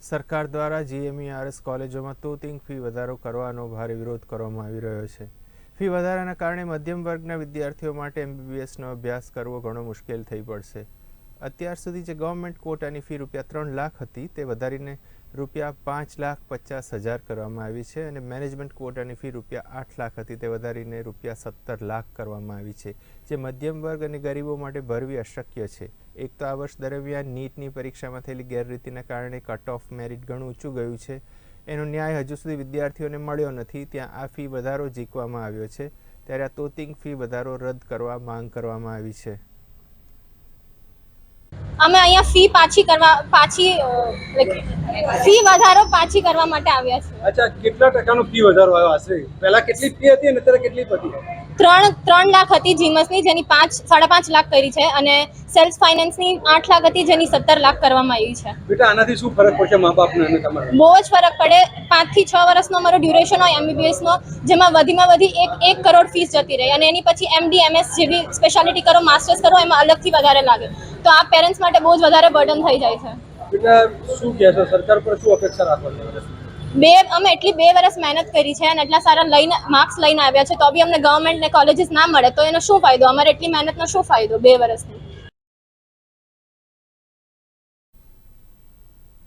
સરકાર દ્વારા જીએમઈઆરએસ કોલેજોમાં તોતિંગ ફી વધારો કરવાનો ભારે વિરોધ કરવામાં આવી રહ્યો છે. ફી વધારાના કારણે મધ્યમ વર્ગના વિદ્યાર્થીઓ માટે એમબીબીએસનો અભ્યાસ કરવો ઘણો મુશ્કેલ થઈ પડશે. અત્યાર સુધી જે ગવર્મેન્ટ કોટાની ફી રૂપિયા ત્રણ લાખ હતી, તે વધારીને રૂપિયા પાંચ લાખ પચાસ હજાર કરવામાં આવી છે અને મેનેજમેન્ટ કોટાની ફી રૂપિયા આઠ લાખ હતી, તે વધારીને રૂપિયા સત્તર લાખ કરવામાં આવી છે. જે મધ્યમ વર્ગ અને ગરીબો માટે ભરવી અશક્ય છે. એક તો આ વર્ષ દરમિયાન નીટની પરીક્ષામાં થયેલી ગેરરીતિના કારણે કટ ઓફ મેરિટ ઘણું ઊંચું ગયું છે. એનો ન્યાય હજુ સુધી વિદ્યાર્થીઓને મળ્યો નથી. ત્યાં આ ફી વધારો ઝીકવામાં આવ્યો છે. ત્યારે આ તોતિંગ ફી વધારો રદ કરવા માંગ કરવામાં આવી છે. અમે અહીંયા ફી પાછી કરવા પાછી ફી વધારો પાછી કરવા માટે આવ્યા છે અચ્છા કેટલા ટકાનો ફી વધારો આવ્યો આશરે? પહેલા કેટલી ફી હતી અને અત્યારે કેટલી હતી ત્રણ ત્રણ લાખ હતી જીમસની જેની પાંચ સાડા પાંચ લાખ કરી છે અને સેલ્ફ ફાઇનાન્સની આઠ લાખ હતી જેની સત્તર લાખ કરવામાં આવી છે. બેટા આનાથી શું ફરક પડશે મા બાપને અને તમારે? બહુ જ ફરક પડે. પાંચથી છ વર્ષનો અમારો ડ્યુરેશન હોય એમબીબીએસનો જેમાં વધીમાં વધી એક એક કરોડ ફીસ જતી રહી. અને એની પછી એમડી એમએસ જેવી સ્પેશિયાલિટી કરો માસ્ટર્સ કરો એમાં અલગથી વધારે લાગે. તો આ પેરેન્ટ્સ માટે બહુ જ વધારે બર્ડન થઈ જાય છે. બેટા શું કહેશો સરકાર પર શું અપેક્ષા રાખવાની બે અમે એટલી બે વર્ષ મહેનત કરી છે અને એટલા સારા લઈને માર્ક્સ લઈને આવ્યા છે તો બી અમને ગવર્મેન્ટ ને કોલેજીસ ના મળે તો એનો શું ફાયદો? અમારે એટલી મહેનતનો શું ફાયદો બે વર્ષની